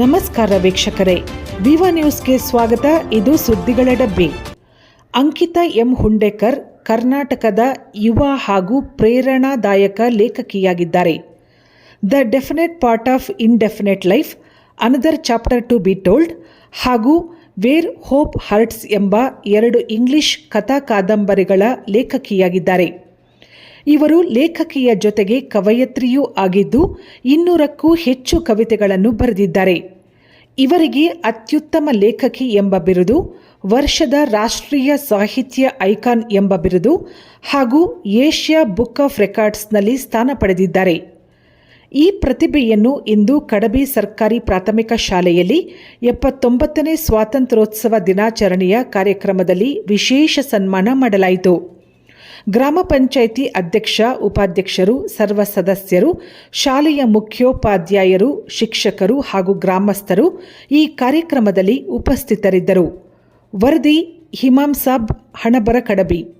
ನಮಸ್ಕಾರ ವೀಕ್ಷಕರೇ. ವಿವ ನ್ಯೂಸ್ಗೆ ಸ್ವಾಗತ. ಇದು ಸುದ್ದಿಗಳ ಡಬ್ಬಿ. ಅಂಕಿತಾ ಎಂ ಹುಂಡೇಕರ್ ಕರ್ನಾಟಕದ ಯುವ ಹಾಗೂ ಪ್ರೇರಣಾದಾಯಕ ಲೇಖಕಿಯಾಗಿದ್ದಾರೆ. The definite part of indefinite life, another chapter to be told, ಹಾಗೂ ವೇರ್ ಹೋಪ್ ಹರ್ಟ್ಸ್ ಎಂಬ ಎರಡು ಇಂಗ್ಲಿಷ್ ಕಥಾ ಕಾದಂಬರಿಗಳ ಲೇಖಕಿಯಾಗಿದ್ದಾರೆ. ಇವರು ಲೇಖಕಿಯ ಜೊತೆಗೆ ಕವಯತ್ರಿಯೂ ಆಗಿದ್ದು ಇನ್ನೂರಕ್ಕೂ ಹೆಚ್ಚು ಕವಿತೆಗಳನ್ನು ಬರೆದಿದ್ದಾರೆ. ಇವರಿಗೆ ಅತ್ಯುತ್ತಮ ಲೇಖಕಿ ಎಂಬ ಬಿರುದು, ವರ್ಷದ ರಾಷ್ಟ್ರೀಯ ಸಾಹಿತ್ಯ ಐಕಾನ್ ಎಂಬ ಬಿರುದು ಹಾಗೂ ಏಷ್ಯಾ ಬುಕ್ ಆಫ್ ರೆಕಾರ್ಡ್ಸ್ನಲ್ಲಿ ಸ್ಥಾನ ಪಡೆದಿದ್ದಾರೆ. ಈ ಪ್ರತಿಭೆಯನ್ನು ಇಂದು ಕಡಬಿ ಸರ್ಕಾರಿ ಪ್ರಾಥಮಿಕ ಶಾಲೆಯಲ್ಲಿ ಎಪ್ಪತ್ತೊಂಬತ್ತನೇ ಸ್ವಾತಂತ್ರ್ಯೋತ್ಸವ ದಿನಾಚರಣೆಯ ಕಾರ್ಯಕ್ರಮದಲ್ಲಿ ವಿಶೇಷ ಸನ್ಮಾನ ಮಾಡಲಾಯಿತು. ಗ್ರಾಮ ಪಂಚಾಯಿತಿ ಅಧ್ಯಕ್ಷ, ಉಪಾಧ್ಯಕ್ಷರು, ಸರ್ವ ಸದಸ್ಯರು, ಶಾಲೆಯ ಮುಖ್ಯೋಪಾಧ್ಯಾಯರು, ಶಿಕ್ಷಕರು ಹಾಗೂ ಗ್ರಾಮಸ್ಥರು ಈ ಕಾರ್ಯಕ್ರಮದಲ್ಲಿ ಉಪಸ್ಥಿತರಿದ್ದರು. ವರದಿ ಹಿಮಾಂಸಾಬ್ ಹಣಬರ ಕಡಬಿ